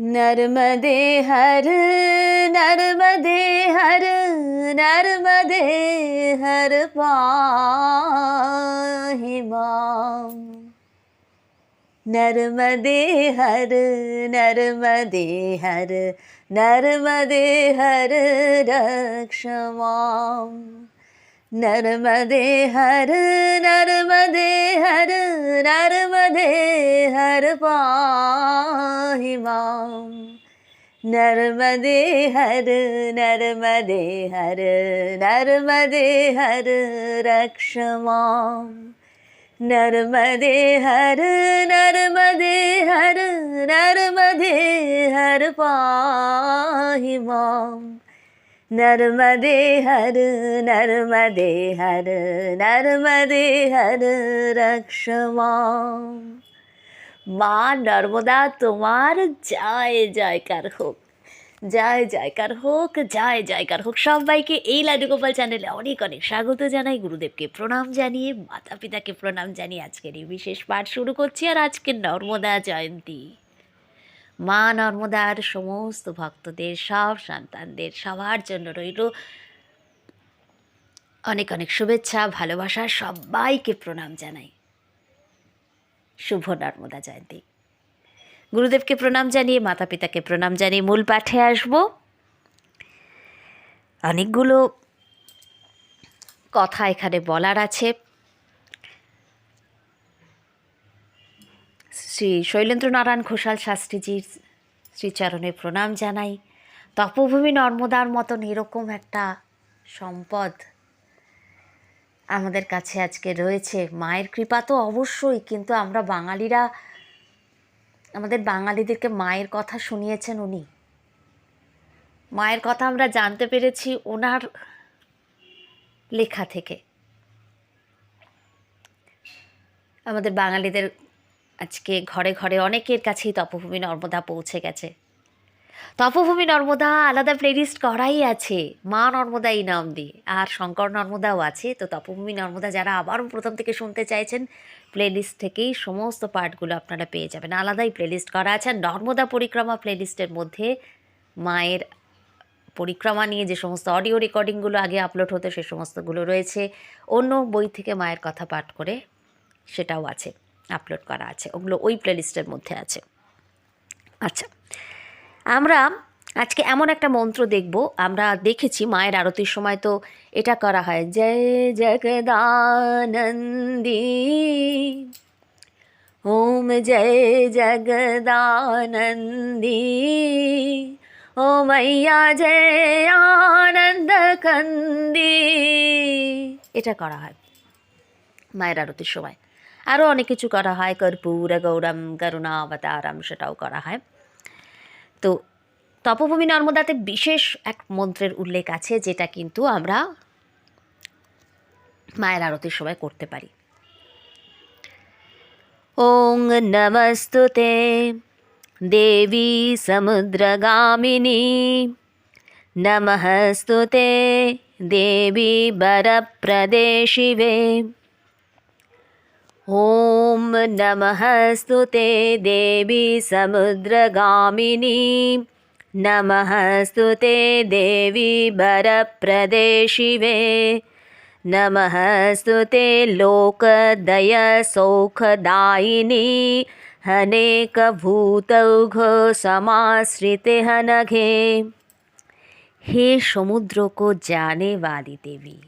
नर्मदे हर नर्मदे हर नर्मदे हर पाहि माम् नर्मदे हर नर्मदे हर नर्मदे हर रक्ष नर्मदे हर नर्मदे हर नर्मदे हर पाहि नर्मदे हर नर्मदे हर नर्मदे हर, रक्ष माम् नर्मदे हर नर्मदे हर नर्मदे हर पाहि नर्मदे हर नर्मदे हर नर्मदे हर रक्ष माम् মা নর্মদা তোমার জয় জয়কার হোক জয় জয়কার হোক জয় জয়কার হোক সবাইকে এই লাড্ডু গোপাল চ্যানেলে অনেক অনেক স্বাগত জানাই গুরুদেবকে প্রণাম জানিয়ে মাতা পিতাকে প্রণাম জানিয়ে আজকের এই বিশেষ পাঠ শুরু করছি আর আজকে নর্মদা জয়ন্তী মা নর্মদার সমস্ত ভক্তদের, সব সন্তানদের সবার জন্য রইল অনেক অনেক শুভেচ্ছা, ভালোবাসা, সবাইকে প্রণাম জানাই। শুভ নর্মদা জয়ন্তী। গুরুদেবকে প্রণাম জানিয়ে মাতা পিতাকে প্রণাম জানিয়ে মূল পাঠে আসব। অনেকগুলো কথা এখানে বলার আছে। শ্রী শৈলেন্দ্রনারায়ণ ঘোষাল শাস্ত্রীজির শ্রীচরণে প্রণাম জানাই। তপভূমি নর্মদার মতন এরকম একটা সম্পদ আমাদের কাছে আজকে রয়েছে। মায়ের কৃপা তো অবশ্যই, কিন্তু আমরা বাঙালিরা, আমাদের বাঙালিদেরকে মায়ের কথা শুনিয়েছেন উনি। মায়ের কথা আমরা জানতে পেরেছি ওনার লেখা থেকে। আমাদের বাঙালিদের আজকে ঘরে ঘরে অনেকের কাছেই তপভূমি নর্মদা পৌঁছে গেছে। তপভূমি নর্মদা আলাদা প্লেলিস্ট করাই আছে, মা নর্মদা এই নাম দিয়ে। আর শঙ্কর নর্মদাও আছে, তো তপভূমি নর্মদা যারা আবারও প্রথম থেকে শুনতে চাইছেন প্লেলিস্ট থেকেই সমস্ত পার্টগুলো আপনারা পেয়ে যাবেন। আলাদাই প্লেলিস্ট করা আছে নর্মদা পরিক্রমা প্লেলিস্টের মধ্যে মায়ের পরিক্রমা নিয়ে যে সমস্ত অডিও রেকর্ডিংগুলো আগে আপলোড হতো, সে সমস্তগুলো রয়েছে। অন্য বই থেকে মায়ের কথা পাঠ করে সেটাও আছে। আপলোড করা আছে, ওগুলো ওই প্লেলিস্টের মধ্যে আছে। আচ্ছা আমরা আজকে এমন একটা মন্ত্র দেখব, আমরা দেখেছি মায়ের আরতির সময় তো এটা করা হয়, জয় জগদানন্দী, ওম জয় জগদানন্দী, ও মাইয়া জয় আনন্দ কন্দি এটা করা হয় মায়ের আরতির সময়। আরও অনেক কিছু করা হয়। কর্পূর, গৌরম করুণা অবতারম সেটাও করা হয়। তো তপভূমি নর্মদাতে বিশেষ এক মন্ত্রের উল্লেখ আছে, যেটা কিন্তু আমরা মায়ের আরতির সময় করতে পারি। ওং নমস্তুতে দেবী সমুদ্রগামিনী, নমস্তুতে দেবী বরপ্রদে শিবে। ॐ नमः स्तुते देवी समुद्रगामिनी। नमः स्तुते देवी वरप्रदे शिवे नमः स्तुते लोकदयसौखदायिनी। अनेकभूतौघ समाश्रिते हनघे। हे समुद्र को जाने वाली देवी,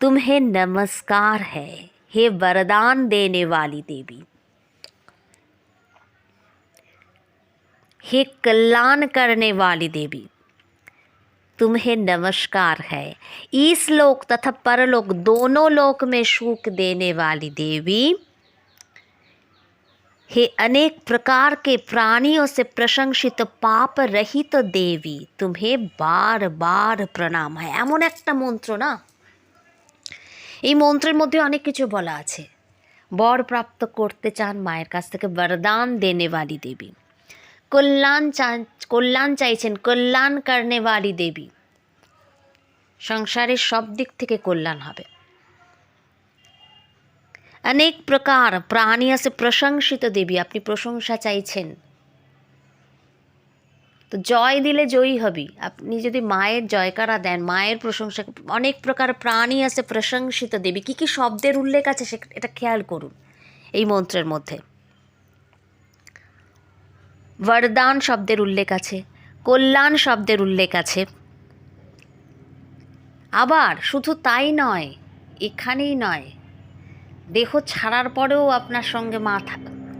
तुम्हें नमस्कार है। हे वरदान देने वाली देवी हे कल्याण करने वाली देवी तुम्हें नमस्कार है इस लोक तथा परलोक दोनों लोक में सुख देने वाली देवी हे अनेक प्रकार के प्राणियों से प्रशंसित पाप रहित तो देवी तुम्हें बार बार प्रणाम है এমন একটা মন্ত্র না এই মন্ত্রের মধ্যে অনেক কিছু বলা আছে। বর প্রাপ্ত করতে চান মায়ের কাছ থেকে বরদান দেনেওয়ালি দেবী। কল্যাণ চান, কল্যাণ চাইছেন, কল্যাণ কর্নেওয়ালি দেবী। সংসারের সব দিক থেকে কল্যাণ হবে। অনেক প্রকার প্রাণী আছে প্রশংসিত দেবী, আপনি প্রশংসা চাইছেন। তো জয় দিলে জয়ী হবি। আপনি যদি মায়ের জয়কারা দেন, মায়ের প্রশংসা, অনেক প্রকার প্রাণী আছে প্রশংসিত দেবী। কী কী শব্দের উল্লেখ আছে সে এটা খেয়াল করুন এই মন্ত্রের মধ্যে। বরদান শব্দের উল্লেখ আছে, কল্যাণ শব্দের উল্লেখ আছে। আবার শুধু তাই নয়, এখানেই নয়, দেহ ছাড়ার পরেও আপনার সঙ্গে মা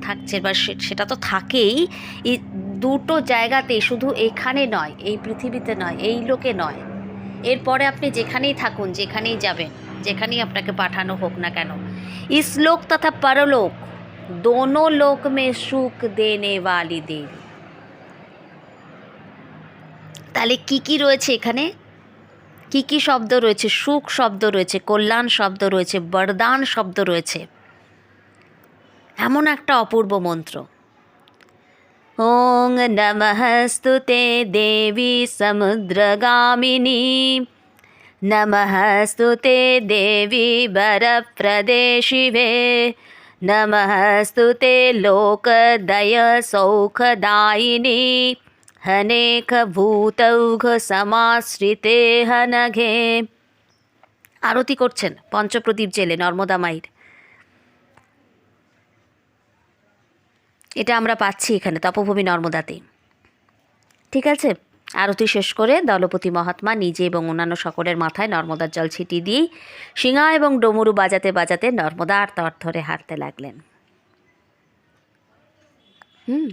থাকছে বা সেটা তো থাকেই। দুটো জায়গাতে শুধু এখানে নয়, এই পৃথিবীতে নয়, এই লোকে নয়। এরপরে আপনি যেখানেই থাকুন, যেখানেই যাবেন, যেখানেই আপনাকে পাঠানো হোক না কেন, ইসলোক তথা পরলোক, দোনো লোক মে সুখ দেনে वाली দেবী তাহলে কি কি রয়েছে এখানে? কি কি শব্দ রয়েছে? সুখ শব্দ রয়েছে, কল্যাণ শব্দ রয়েছে, বরদান শব্দ রয়েছে। এমন একটা অপূর্ব মন্ত্র। ওং নমস্তুতে দেবী সমুদ্রগামিনী নমস্তুতে দেবী বরপ্রদে শিবে নমস্তুতে লোকদয় সৌখদায়িনী হনেক ভূতৌঘ সমাশ্রিতে হনঘে আরতি করছেন পঞ্চপ্রদীপ জেলে নর্মদা মাইর এটা আমরা পাচ্ছি এখানে, তপভূমি নর্মদাতে। ঠিক আছে? আরতি শেষ করে দলপতি মহাত্মা নিজে এবং অন্যান্য সকলের মাথায় নর্মদার জল ছিটিয়ে দিয়েই শিঙা এবং ডমরু বাজাতে বাজাতে নর্মদা নর্মদার তর ধরে হাঁটতে লাগলেন। হুম।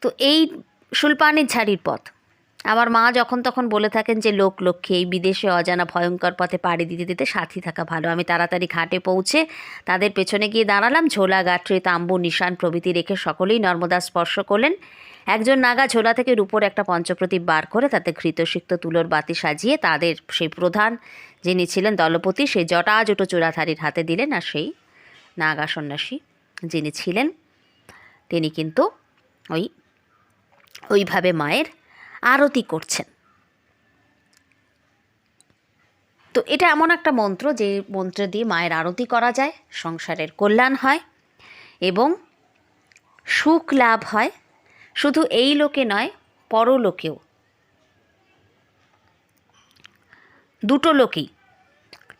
তো এই শুল্পানির ঝাড়ির পথ আমার মা যখন তখন বলে থাকেন যে, লোক, লক্ষ্মী, এই বিদেশে অজানা ভয়ঙ্কর পথে পাড়ি দিতে দিতে সাথী থাকা ভালো। আমি তাড়াতাড়ি ঘাটে পৌঁছে তাদের পেছনে গিয়ে দাঁড়ালাম। ঝোলা গাত্রে তাম্বু, নিশান প্রভৃতি রেখে সকলেই নর্মদা স্পর্শ করলেন। একজন নাগা ঝোলা থেকে রূপোর একটা পঞ্চপ্রদীপ বার করে তাতে ঘৃতসিক্ত তুলোর বাতি সাজিয়ে তাদের সেই প্রধান যিনি ছিলেন দলপতি সেই জটাজুটো চূড়াধারীর হাতে দিলেন আর সেই নাগা সন্ন্যাসী যিনি ছিলেন, তিনি কিন্তু ওই, ওইভাবে মায়ের আরতি করছেন। তো এটা এমন একটা মন্ত্র যে মন্ত্র দিয়ে মায়ের আরতি করা যায়, সংসারের কল্যাণ হয় এবং সুখ লাভ হয়। শুধু এই লোকে নয়, পরলোকেও। দুটো লোকেই,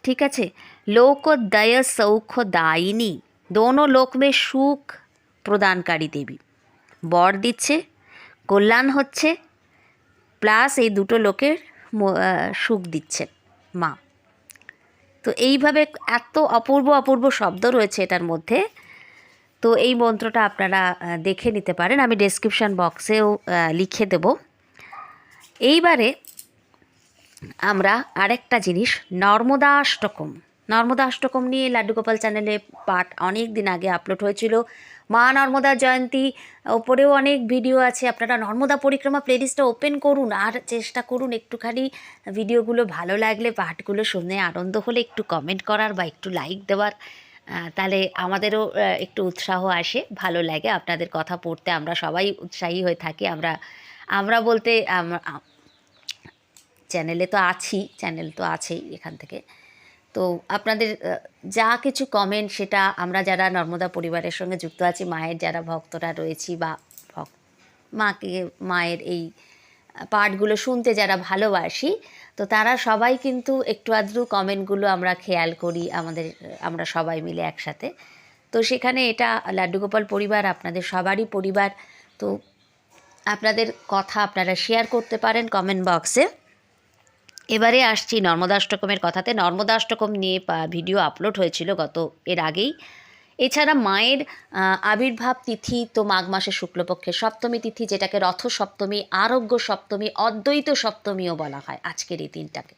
ঠিক আছে? লোকদয় সৌখ দায়িনী দোনো লোক মে সুখ প্রদানকারী দেবী। বর দিচ্ছে, কল্যাণ হচ্ছে প্লাস এই দুটো লোকের সুখ দিচ্ছে মা। তো এইভাবে এত অপূর্ব অপূর্ব শব্দ রয়েছে এটার মধ্যে। তো এই মন্ত্রটা আপনারা দেখে নিতে পারেন। আমি ডেসক্রিপশান বক্সেও লিখে দেব। এইবারে আমরা আরেকটা জিনিস, নর্মদাষ্টকম। নর্মদাষ্টকম নিয়ে লাড্ডু গোপাল চ্যানেলে পাঠ অনেক দিন আগে আপলোড হয়েছিল। মা নর্মদা জয়ন্তী ওপরেও অনেক ভিডিও আছে। আপনারা নর্মদা পরিক্রমা প্লেলিস্টটা ওপেন করুন আর চেষ্টা করুন একটুখানি ভিডিওগুলো ভালো লাগলে, পাঠগুলো শুনে আনন্দ হলে একটু কমেন্ট করার বা একটু লাইক দেওয়ার তাহলে আমাদেরও একটু উৎসাহ আসে, ভালো লাগে। আপনাদের কথা পড়তে আমরা সবাই উৎসাহী হয়ে থাকি। আমরা আমরা বলতে চ্যানেলে তো আছি চ্যানেল তো আছেই এখান থেকে। তো আপনাদের যা কিছু কমেন্ট সেটা আমরা যারা নর্মদা পরিবারের সঙ্গে যুক্ত আছি, মায়ের যারা ভক্তরা রয়েছি বা ভক- মাকে, মায়ের এই পাঠগুলো শুনতে যারা ভালোবাসি, তো তারা সবাই কিন্তু একটু আধটু কমেন্টগুলো আমরা খেয়াল করি আমাদের, আমরা সবাই মিলে একসাথে। তো সেখানে এটা লাড্ডুগোপাল পরিবার, আপনাদের সবারই পরিবার। তো আপনাদের কথা আপনারা শেয়ার করতে পারেন কমেন্ট বক্সে এবারে আসছি নর্মদাষ্টকমের কথাতে। নর্মদাষ্টকম নিয়ে ভিডিও আপলোড হয়েছিল গত, এর আগেই। এছাড়া মায়ের আবির্ভাব তিথি তো মাঘ মাসে শুক্লপক্ষে সপ্তমী তিথি, যেটাকে রথ সপ্তমী আরোগ্য সপ্তমী অদ্বৈত সপ্তমীও বলা হয় আজকের এই দিনটাকে।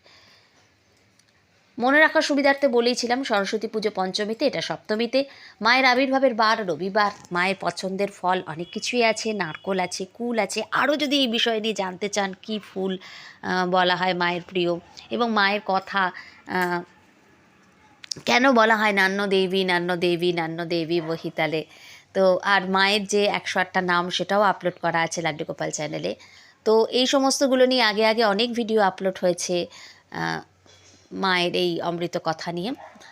মনে রাখার সুবিধার্থে বলেইছিলাম, সরস্বতী পুজো পঞ্চমীতে, এটা সপ্তমীতে। মায়ের আবির্ভাবের বার রবিবার। মায়ের পছন্দের ফল অনেক কিছুই আছে, নারকোল আছে, কুল আছে। আরও যদি এই বিষয় নিয়ে জানতে চান, কি ফুল বলা হয় মায়ের প্রিয়। এবং মায়ের কথা কেন বলা হয় নান্য দেবী নান্য দেবী নান্য দেবী বহিতালে? তো, আর মায়ের যে একশো আটটা নাম, সেটাও আপলোড করা আছে লাড্ডু গোপাল চ্যানেলে। তো, এই সমস্তগুলো নিয়ে আগে আগে অনেক ভিডিও আপলোড হয়েছে মায়ের এই অমৃত কথা নিয়ে।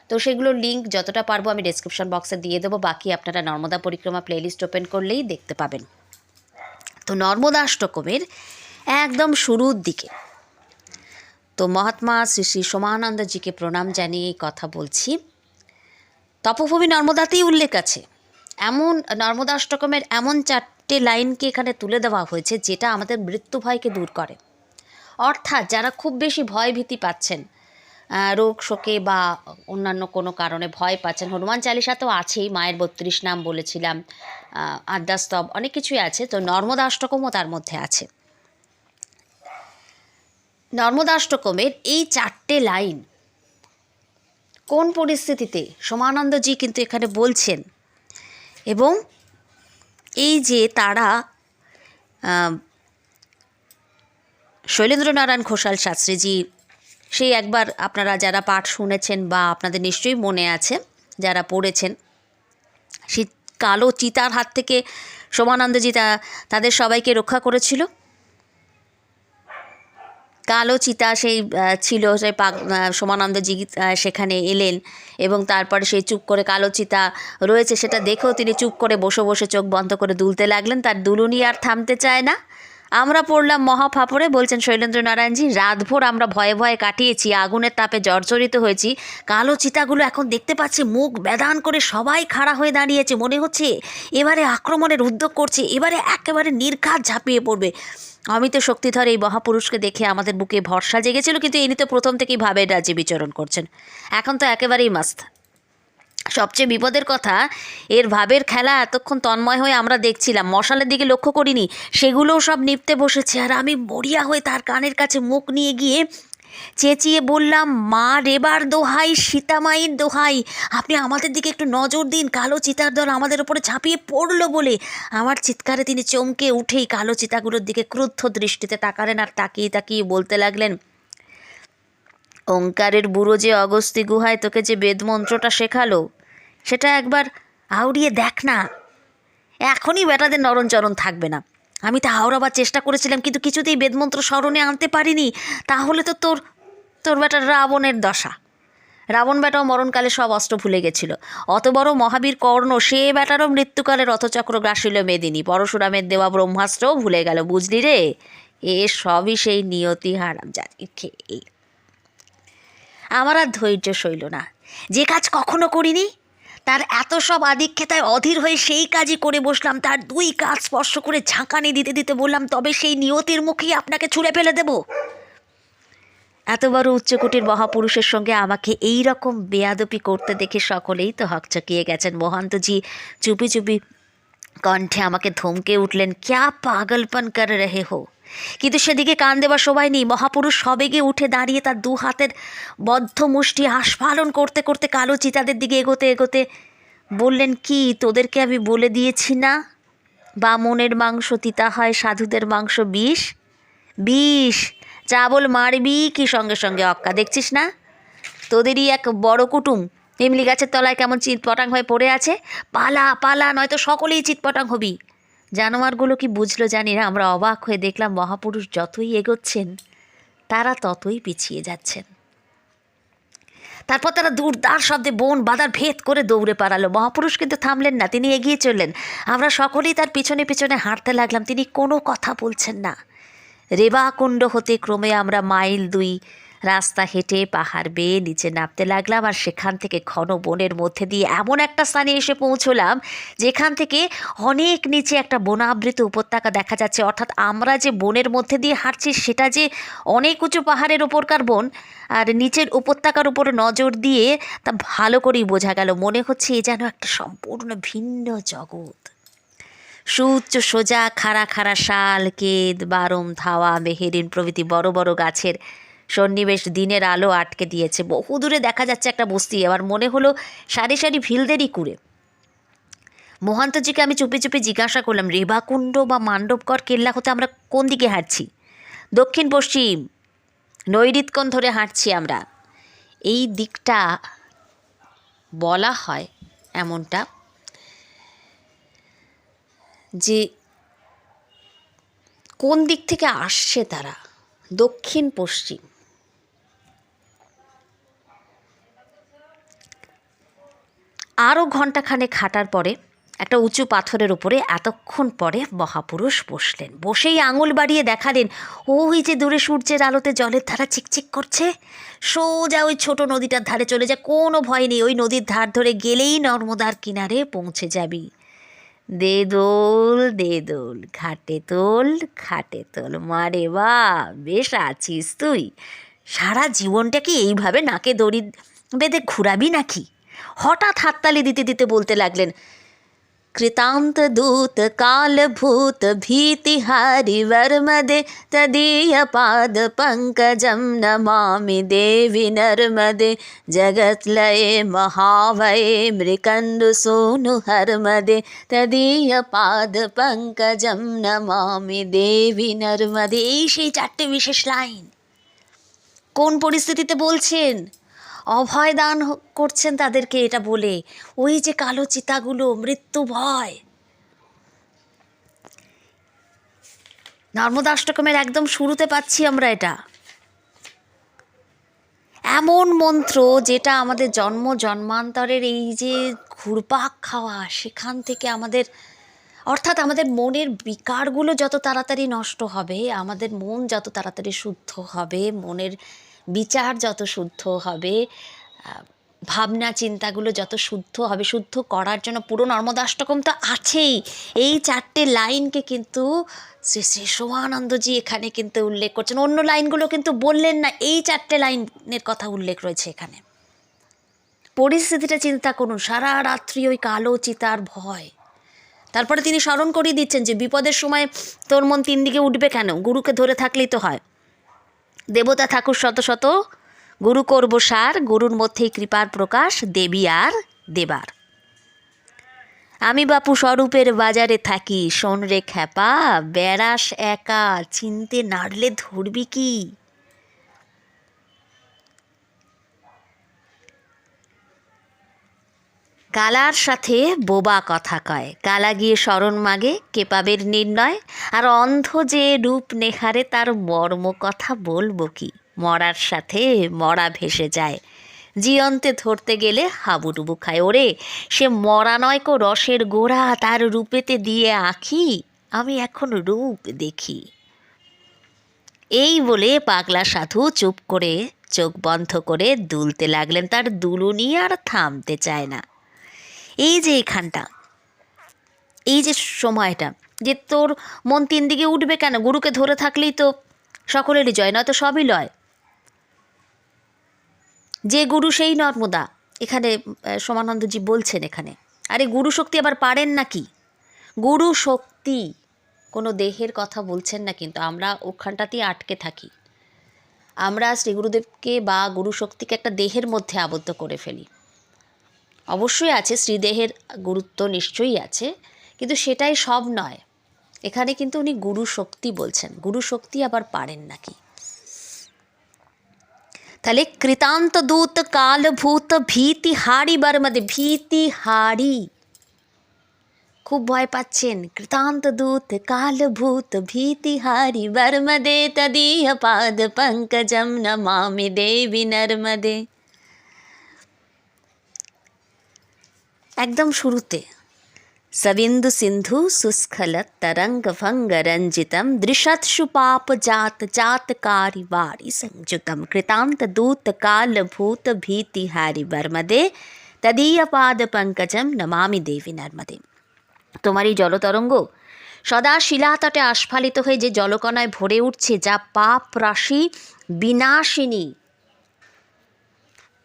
তো সেগুলোর লিঙ্ক যতটা পারব আমি ডেসক্রিপশন বক্সে দিয়ে দেবো। বাকি আপনারা নর্মদা পরিক্রমা প্লেলিস্ট ওপেন করলেই দেখতে পাবেন। তো নর্মদাষ্টকমের একদম শুরুর দিকে। তো মহাত্মা শ্রী শ্রী সোমানন্দজিকে প্রণাম জানিয়ে এই কথা বলছি। তপভূমি নর্মদাতেই উল্লেখ আছে। এমন নর্মদাষ্টকমের এমন চারটে লাইনকে এখানে তুলে দেওয়া হয়েছে, যেটা আমাদের মৃত্যু ভয়কে দূর করে। অর্থাৎ যারা খুব বেশি ভয় ভীতি পাচ্ছেন রোগ শোকে বা অন্যান্য কোনো কারণে ভয় পাচ্ছেন। হনুমান চালিসাতেও আছেই, মায়ের বত্রিশ নাম বলেছিলাম আদ্যাস্তব অনেক কিছুই আছে। তো নর্মদাষ্টকমও তার মধ্যে আছে। নর্মদাষ্টকমের এই চারটে লাইন কোন পরিস্থিতিতে? সোমানন্দজি কিন্তু এখানে বলছেন, এবং এই যে তারা শৈলেন্দ্রনারায়ণ ঘোষাল শাস্ত্রীজি সেই একবার আপনারা যারা পাঠ শুনেছেন বা আপনাদের নিশ্চয়ই মনে আছে, যারা পড়েছেন সেই কালো চিতার হাত থেকে সোমানন্দজি তা, তাদের সবাইকে রক্ষা করেছিল। কালো চিতা সেই ছিল, সেই পাক সোমানন্দজি সেখানে এলেন এবং তারপরে সেই চুপ করে কালো চিতা রয়েছে সেটা দেখেও তিনি চুপ করে বসে বসে চোখ বন্ধ করে দুলতে লাগলেন। তার দুলুনি আর থামতে চায় না। আমরা পড়লাম মহাফাপড়ে, বলছেন শৈলেন্দ্র নারায়ণজি রাতভর আমরা ভয়ে ভয়ে কাটিয়েছি, আগুনের তাপে জর্জরিত হয়েছি। কালো চিতাগুলো এখন দেখতে পাচ্ছি, মুখ বেদান করে সবাই খাড়া হয়ে দাঁড়িয়েছে, মনে হচ্ছে এবারে আক্রমণের উদ্যোগ করছে, এবারে একেবারে নির্ঘাত ঝাঁপিয়ে পড়বে। অমিত শক্তিধর এই মহাপুরুষকে দেখে আমাদের বুকে ভরসা জেগেছিল, কিন্তু ইনি তো প্রথম থেকেই ভাবে রাজ্যে বিচরণ করছেন। এখন তো একেবারেই মাস্ত সবচেয়ে বিপদের কথা, এর ভাবের খেলা এতক্ষণ তন্ময় হয়ে আমরা দেখছিলাম। মশালের দিকে লক্ষ্য করিনি, সেগুলোও সব নিপতে বসেছে। আর আমি মরিয়া হয়ে তার কানের কাছে মুখ নিয়ে গিয়ে চেঁচিয়ে বললাম, মা, রেবার দোহাই সীতামাইয়ের দোহাই, আপনি আমাদের দিকে একটু নজর দিন। কালো চিতার দল আমাদের ওপরে ঝাঁপিয়ে পড়ল বলে। আমার চিৎকারে তিনি চমকে উঠেই কালো চিতাগুলোর দিকে ক্রুদ্ধ দৃষ্টিতে তাকালেন আর তাকিয়ে তাকিয়ে বলতে লাগলেন ওঙ্কারের বুড়ো যে অগস্তি গুহায় তোকে যে বেদমন্ত্রটা শেখালো, সেটা একবার আউড়িয়ে দেখ না। এখনই বেটাদের নরণচরণ থাকবে না। আমি তা হাওড়াবার চেষ্টা করেছিলাম, কিন্তু কিছুতেই বেদমন্ত্র স্মরণে আনতে পারিনি। তাহলে তো তোর তোর বেটার রাবণের দশা। রাবণ বেটাও মরণকালে সব অস্ত্র ভুলে গেছিল। অত বড় মহাবীর কর্ণ, সে বেটারও মৃত্যুকালে রথচক্র গ্রাসিল মেদিনী। পরশুরামের দেওয়া ব্রহ্মাস্ত্রও ভুলে গেল, বুঝলি রে? এ সবই সেই নিয়তি হারাম জানি খেয়ে আমার আর ধৈর্য সইল না। যে কাজ কখনো করিনি, তার এত সব আদিক্ষেতায় অধীর হয়ে সেই কাজই করে বসলাম, তার দুই কাজ স্পর্শ করে ঝাঁকানি দিতে দিতে বললাম, তবে সেই নিয়তির মুখেই আপনাকে ছুঁড়ে ফেলে দেব। এত বড় উচ্চকোটির মহাপুরুষের সঙ্গে আমাকে এই রকম বেয়াদপি করতে দেখে সকলেই তো হকচকিয়ে গেছেন। মহান্তজি চুপি চুপি কণ্ঠে আমাকে ধমকে উঠলেন, ক্যা পাগলপন কর রহে হো? কিন্তু সেদিকে কান দেওয়ার সময় নেই। মহাপুরুষ সবেগে উঠে দাঁড়িয়ে তার দু হাতের বদ্ধ মুষ্টি আস্ফালন করতে করতে কালো চিতাদের দিকে এগোতে এগোতে বললেন, কি, তোদেরকে আমি বলে দিয়েছি না? বামনের মাংস তিতা হয়, সাধুদের মাংস বিষ? বিষ? চাবল মারবি কি সঙ্গে সঙ্গে অক্কা, দেখছিস না? তোদেরই এক বড় কুটুম। ইমলি গাছের তলায় কেমন চিৎপটাং হয়ে পড়ে আছে। পালা পালা, নয়তো সকলেই চিৎপটাং হবি। জানোয়ারগুলো কি বুঝলো জানি না আমরা অবাক হয়ে দেখলাম মহাপুরুষ যতই এগোচ্ছেন, তারা ততই পিছিয়ে যাচ্ছেন। তারপর তারা দুর্দার শব্দে বন বাদার ভেদ করে দৌড়ে পারালো মহাপুরুষ কিন্তু থামলেন না, তিনি এগিয়ে চললেন। আমরা সকলেই তার পিছনে পিছনে হাঁটতে লাগলাম, তিনি কোনো কথা বলছেন না। রেবাকুণ্ড হতে ক্রমে আমরা মাইল দুই রাস্তা হেঁটে পাহাড় বেয়ে নিচে নামতে লাগলাম আর সেখান থেকে ঘন বনের মধ্যে দিয়ে এমন একটা স্থানে এসে পৌঁছলাম যেখান থেকে অনেক নিচে একটা বনাবৃত উপত্যকা দেখা যাচ্ছে। অর্থাৎ আমরা যে বনের মধ্যে দিয়ে হাঁটছি সেটা যে অনেক উঁচু পাহাড়ের ওপরকার বন আর নিচের উপত্যকার উপর নজর দিয়ে তা ভালো করেই বোঝা গেল। মনে হচ্ছে এ যেন একটা সম্পূর্ণ ভিন্ন জগৎ। সুউচ্চ সোজা, খাড়া খাড়া শাল, কেদ, বারম, ধাওয়া, মেহেরিন প্রভৃতি বড় বড় গাছের সন্নিবেশ দিনের আলো আটকে দিয়েছে। বহু দূরে দেখা যাচ্ছে একটা বস্তি আবার মনে হলো সারি সারি ভিলদেরই কুড়ে। মহান্তজিকে আমি চুপি চুপি জিজ্ঞাসা করলাম, রেবাকুণ্ড বা মান্ডবকর কেল্লা হতে আমরা কোন দিকে হাঁটছি? দক্ষিণ পশ্চিম নৈরিতকণ ধরে হাঁটছি আমরা। এই দিকটা বলা হয় এমনটা যে কোন দিক থেকে আসছে তারা? দক্ষিণ পশ্চিম। আরও ঘন্টাখানেক হাঁটার পরে একটা উঁচু পাথরের উপরে এতক্ষণ পরে মহাপুরুষ বসলেন। বসেই আঙুল বাড়িয়ে দেখালেন, ওই যে দূরে সূর্যের আলোতে জলের ধারা চিকচিক করছে, সোজা ওই ছোট নদীটার ধারে চলে যা, কোনো ভয় নেই, ওই নদীর ধার ধরে গেলেই নর্মদার কিনারে পৌঁছে যাবি। দে দোল দে দোল ঘাটে তোল ঘাটে তোল, মারে বা, বেশ আছিস তুই। সারা জীবনটাকে এইভাবে নাকে দড়ি বেঁধে ঘুরাবি নাকি? হঠাৎ হাততালি দিতে দিতে বলতে লাগলেন, কৃতান্ত দূত, কালভূত, ভীতিহারি বর্মদে, তদীয় পাদ পঙ্কজম নমামি দেবী নর্মদে জগৎলয়ে মহাভয়ে মৃকন্দু সোনু হর্মদে, তদীয় পাদ পঙ্কজম নমামি দেবী নর্মদে। এই সেই চারটে বিশেষ লাইন। কোন পরিস্থিতিতে বলছেন? অভয় দান করছেন তাদেরকে এটা বলে। ওই যে কালো চিতাগুলো, মৃত্যু ভয়। নর্মদা অষ্টকমের একদম শুরুতে পাচ্ছি আমরা এটা। এমন মন্ত্র যেটা আমাদের জন্ম, জন্মান্তরের এই যে ঘুরপাক খাওয়া, সেখান থেকে আমাদের, অর্থাৎ আমাদের মনের বিকারগুলো যত তাড়াতাড়ি নষ্ট হবে, আমাদের মন যত তাড়াতাড়ি শুদ্ধ হবে, মনের বিচার যত শুদ্ধ হবে ভাবনা, চিন্তাগুলো যত শুদ্ধ হবে, শুদ্ধ করার জন্য পুরো নর্মদাষ্টকম তো আছেই। এই চারটে লাইনকে কিন্তু শ্রী শ্রী সোমানন্দজি এখানে কিন্তু উল্লেখ করছেন। অন্য লাইনগুলো কিন্তু বললেন না, এই চারটে লাইনের কথা উল্লেখ রয়েছে এখানে। পরিস্থিতিটা চিন্তা করুন, সারা রাত্রি ওই কালো চিতার ভয়। তারপরে তিনি স্মরণ করিয়ে দিচ্ছেন যে বিপদের সময় তোর মন তিন দিকে উঠবে কেন? গুরুকে ধরে থাকলেই তো হয়। দেবতা ঠাকুর শত শত, গুরু করব সার, গুরুর মধ্যেই কৃপার প্রকাশ, দেবী আর দেবার। আমি বাপু স্বরূপের বাজারে থাকি, শোন রে খ্যাপা, বেড়াস একা, চিনতে নাড়লে ধরবি কি? কালার সাথে বোবা কথা কয়। কালা গিয়ে স্মরণ মাগে, কেপাবের নির্ণয়। আর অন্ধ যে রূপ নেহারে তার মর্ম কথা বলব কি? মরার সাথে মরা ভেসে যায়। জিয়ন্তে ধরতে গেলে হাবুডুবু খায়। ওরে, সে মরা নয় কো রসের গোড়া, তার রূপেতে দিয়ে আঁকি আমি এখন রূপ দেখি। এই বলে পাগলা সাধু চুপ করে চোখ বন্ধ করে দুলতে লাগলেন। তার দুলুনি আর থামতে চায় না। এই যে এখানটা, এই যে সময়টা, যে তোর মন তিন দিকে উঠবে কেন? গুরুকে ধরে থাকলেই তো সকলেরই জয়, নয়তো সবই লয়। যে গুরু সেই নর্মদা, এখানে সোমানন্দজি বলছেন এখানে। আরে গুরু শক্তি আবার পারেন নাকি? গুরু শক্তি, কোনো দেহের কথা বলছেন না কিন্তু আমরা ওখানটাতেই আটকে থাকি। আমরা শ্রী গুরুদেবকে বা গুরু শক্তিকে একটা দেহের মধ্যে আবদ্ধ করে ফেলি। অবশ্যই আছে, শ্রীদেহের গুরুত্ব নিশ্চয়ই আছে, কিন্তু সেটাই সব নয়। এখানে কিন্তু উনি গুরু শক্তি বলছেন, গুরু শক্তি আবার পারেন নাকি? তাহলে কৃতান্ত দূত কালভূত ভীতি হাড়ি বারমাদে, ভীতি হাড়ি খুব ভয় পাচ্ছেন, কৃতান্ত দূত কালভূত ভীতি হারি বর্মদে, তদীয় পাদ পঙ্কজম নমামি দেবী নর্মদে। একদম শুরুতে। সবিন্দু সিন্ধু সুস্খলত তরঙ্গ ভঙ্গ, রঞ্জিতম, দৃশৎসু পাপ, জাত জাতকারি বারি, সংযুতম, কৃতান্ত, দূত, কাল, ভূত, ভীতি, হারি, বর্মদে, তদীয় পাদ, পঙ্কজম, নমামি দেবী, নর্মদে। তোমার এই জলতরঙ্গ সদা শিলাতটে আস্ফালিত হয়ে যে জলকণায় ভরে উঠছে যা পাপ, রাশি, বিনাশিনী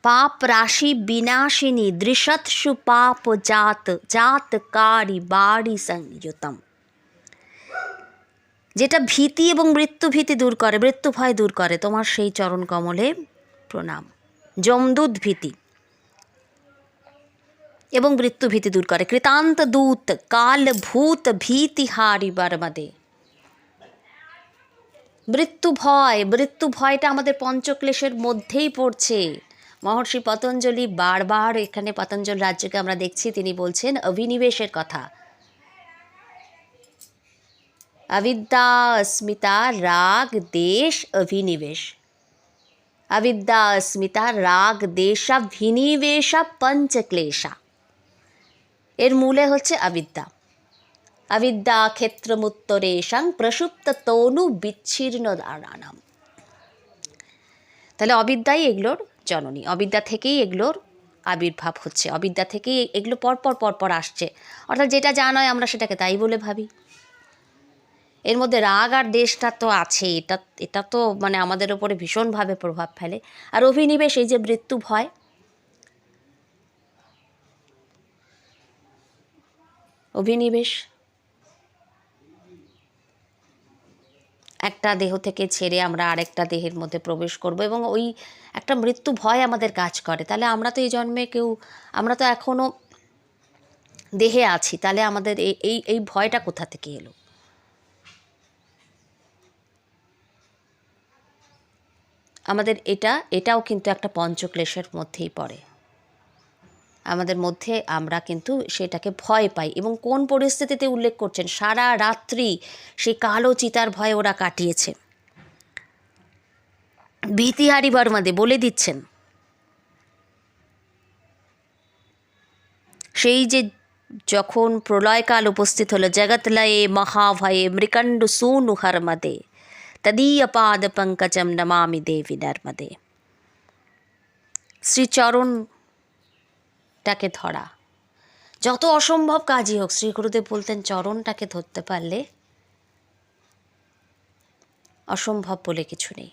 পাপ রাশি বিনাশিনী দৃশৎসু পাপ জাত জাত কারি বাড়ি সংযুতম যেটা ভীতি এবং মৃত্যু ভীতি দূর করে মৃত্যু ভয় দূর করে তোমার সেই চরণ কমলে প্রণাম যমদূত ভীতি এবং মৃত্যু ভীতি দূর করে কৃতান্ত দূত কাল ভূত ভীতি হারি বারমাদে মৃত্যু ভয় মৃত্যু ভয়টা আমাদের পঞ্চক্লেশের মধ্যেই পড়ছে। মহর্ষি পতঞ্জলি বারবার এখানে পতঞ্জল রাজ্যকে আমরা দেখছি, তিনি বলছেন অভিনিবেশের কথা। অবিদ্যা অস্মিতা রাগ দেশ অভিনিবেশ। অবিদ্যা অস্মিতা রাগ দেশাভিনিবেশা পঞ্চক্লেশা। এর মূলে হচ্ছে অবিদ্যা। অবিদ্যা ক্ষেত্রমুত্তরেশাং প্রসুপ্ত তনু বিচ্ছিন্ন দাঁড়ানাম তাহলে অবিদ্যাই এগুলোর জননী। অবিদ্যা থেকেই এগুলোর আবির্ভাব হচ্ছে। অবিদ্যা থেকেই এগুলো পরপর পরপর আসছে। অর্থাৎ যেটা যা নয় আমরা সেটাকে তাই বলে ভাবি। এর মধ্যে রাগ আর দেশটা তো আছে। এটা এটা তো মানে আমাদের ওপরে ভীষণভাবে প্রভাব ফেলে। আর অভিনিবেশ, এই যে মৃত্যু ভয়, অভিনিবেশ একটা দেহ থেকে ছেড়ে আমরা আরেকটা দেহের মধ্যে প্রবেশ করব এবং ওই একটা মৃত্যু ভয় আমাদের কাজ করে। তাহলে আমরা তো এই জন্মে কেউ, আমরা তো এখনও দেহে আছি, তাহলে আমাদের এই এই ভয়টা কোথা থেকে এলো? আমাদের এটা, এটাও কিন্তু একটা পঞ্চক্লেশের মধ্যেই পড়ে। আমাদের মধ্যে আমরা কিন্তু সেটাকে ভয় পাই এবং কোন পরিস্থিতিতে উল্লেখ করছেন? সারা রাত্রি সেই কালো চিতার ভয়ে ওরা কাটিয়েছে। ভীতিহারি বর্মাদে বলে দিচ্ছেন, সেই যে যখন প্রলয়কাল উপস্থিত হলো, জগৎলয়ে মহাভয়ে মৃকাণ্ড সুনু হরমদে তদীয় পাদ পঙ্কজম নমামি দেবী নর্মদে। শ্রীচরণটাকে ধরা। যত অসম্ভব কাজই হোক শ্রী গুরুদেব বলতেন, চরণটাকে ধরতে পারলে অসম্ভব বলে কিছু নেই।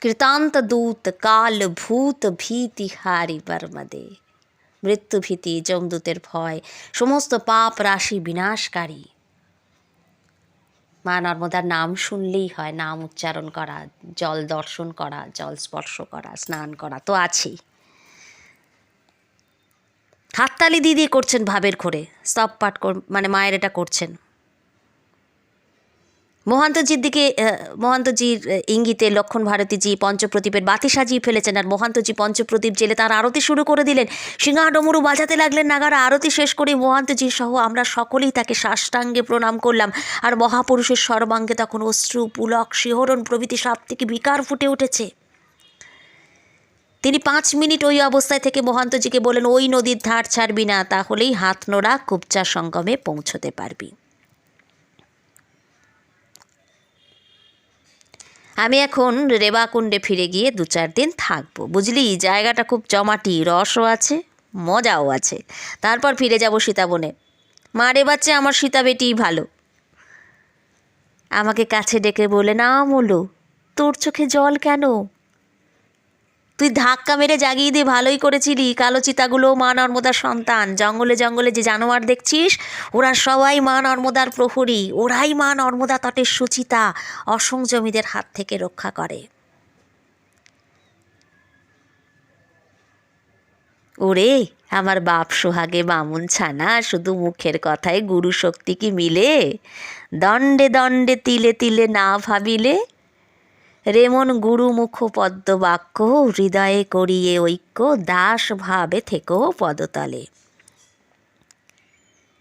কৃতান্ত দূত, কাল ভূত ভীতি হারি বর্মদে। মৃত্যু ভীতি, যমদূতের ভয়, সমস্ত পাপ রাশি বিনাশকারী। মা নর্মদার নাম শুনলেই হয়, নাম উচ্চারণ করা, জল দর্শন করা, জল স্পর্শ করা, স্নান করা, তো আছেই। হাততালি দিয়ে দিয়ে করছেন ভাবের ঘরে, স্তব পাঠ মানে মায়ের এটা করছেন। মহান্তজির দিকে মহান্তজির ইঙ্গিতে লক্ষণ ভারতীজি পঞ্চপ্রদীপের বাতি সাজিয়ে ফেলেছেন আর মহান্তজি পঞ্চপ্রদীপ জেলে তার আরতি শুরু করে দিলেন। সিংহা ডমরু বাজাতে লাগলেন নাগারা, আরতি শেষ করে মহান্তজি সহ আমরা সকলেই তাকে সাষ্টাঙ্গে প্রণাম করলাম। আর মহাপুরুষের সর্বাঙ্গে তখন অশ্রু, পুলক, শিহরণ প্রভৃতি সব থেকে বিকার ফুটে উঠেছে। তিনি পাঁচ মিনিট ওই অবস্থায় থেকে মহান্তজিকে বলেন, ওই নদীর ধার ছাড়বি না, তাহলেই হাত নোড়া কুপচা সঙ্গমে পৌঁছতে পারবি। আমি এখন রেবাকুণ্ডে ফিরে গিয়ে দু চার দিন থাকব। বুঝলি? জায়গাটা খুব জমাটি, রসও আছে, মজাও আছে। তারপর ফিরে যাব সীতাবনে। মা রে বাচ্চা, আমার সীতা বেটিই ভালো। আমাকে কাছে ডেকে বলে, না মলু, তোর চোখে জল কেন? তুই ধাক্কা মেরে জাগিয়ে দিয়ে ভালোই করেছিলি। কালো চিতাগুলো মা নর্মদার সন্তান। জঙ্গলে জঙ্গলে যে জানোয়ার দেখছিস, ওরা সবাই মা নর্মদার প্রহরী। ওরাই মা নর্মদা তটের সুচিতা। অসংযমীদের হাত থেকে রক্ষা করে। ওরে, আমার বাপ সোহাগে বামুন ছানা, শুধু মুখের কথায় গুরু শক্তি কি মিলে? দণ্ডে দণ্ডে তিলে তিলে না ভাবিলে রেমন গুরুমুখ পদ্ম বাক্য হৃদয়ে করিয়ে ঐক্য দাস ভাবে থেকো পদতলে।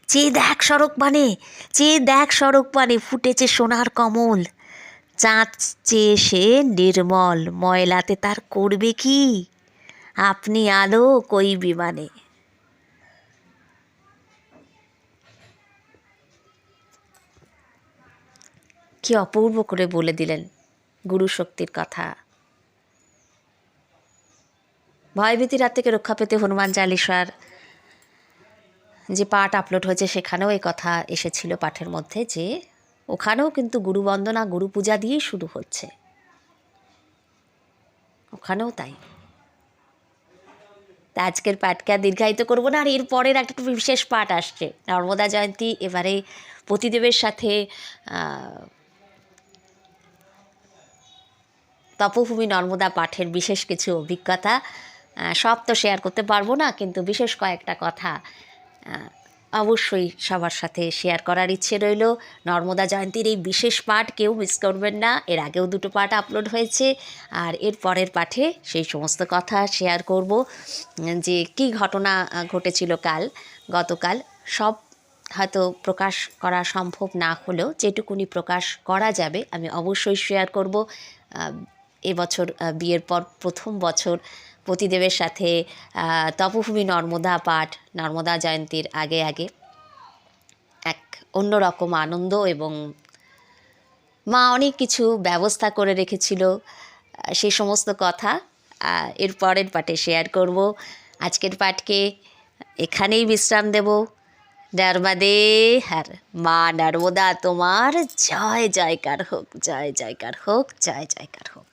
চেয়ে দেখ সড়ক পানে চেয়ে দেখ সড়ক পানে ফুটেছে সোনার কমল। চাঁদ চেয়ে সে নির্মল, ময়লাতে তার করবে কি? আপনি আলো কই বিমানে? কি অপূর্ব করে বলে দিলেন। গুরু শক্তির কথা। ভয়ভীতির হাত থেকে রক্ষা পেতে হনুমান চালিসার যে পাঠ আপলোড হয়েছে, সেখানেও এই কথা এসেছিল পাঠের মধ্যে যে ওখানেও কিন্তু গুরু বন্দনা, গুরু পূজা দিয়েই শুরু হচ্ছে। ওখানেও তাই। তা আজকের পাঠকে আর দীর্ঘায়িত করব না, আর এর পরের একটা বিশেষ পাঠ আসছে। নর্মদা জয়ন্তী, এবারে পতিদেবের সাথে তপভূমি নর্মদা পাঠের বিশেষ কিছু অভিজ্ঞতা সব তো শেয়ার করতে পারব না, কিন্তু বিশেষ কয়েকটা কথা অবশ্যই সবার সাথে শেয়ার করার ইচ্ছে রইল। নর্মদা জয়ন্তীর এই বিশেষ পাঠ কেউ মিস করবেন না, এর আগেও দুটো পাঠ আপলোড হয়েছে, আর এর পরের পাঠে সেই সমস্ত কথা শেয়ার করব, যে কি ঘটনা ঘটেছিল কাল, গতকাল, সব হয়তো প্রকাশ করা সম্ভব না হলেও যেটুকুনি প্রকাশ করা যাবে, আমি অবশ্যই শেয়ার করব। এবছর বিয়ের পর প্রথম বছর পতিদেবের সাথে তপভূমি নর্মদা পাঠ, নর্মদা জয়ন্তীর আগে আগে এক অন্যরকম আনন্দ এবং মা অনেক কিছু ব্যবস্থা করে রেখেছিল সেই সমস্ত কথা এর পরের পাঠে শেয়ার করব। আজকের পাঠকে এখানেই বিশ্রাম দেব। নর্মদে হর, মা নর্মদা তোমার, জয় জয়কার হোক, জয় জয়কার হোক, জয় জয়কার হোক।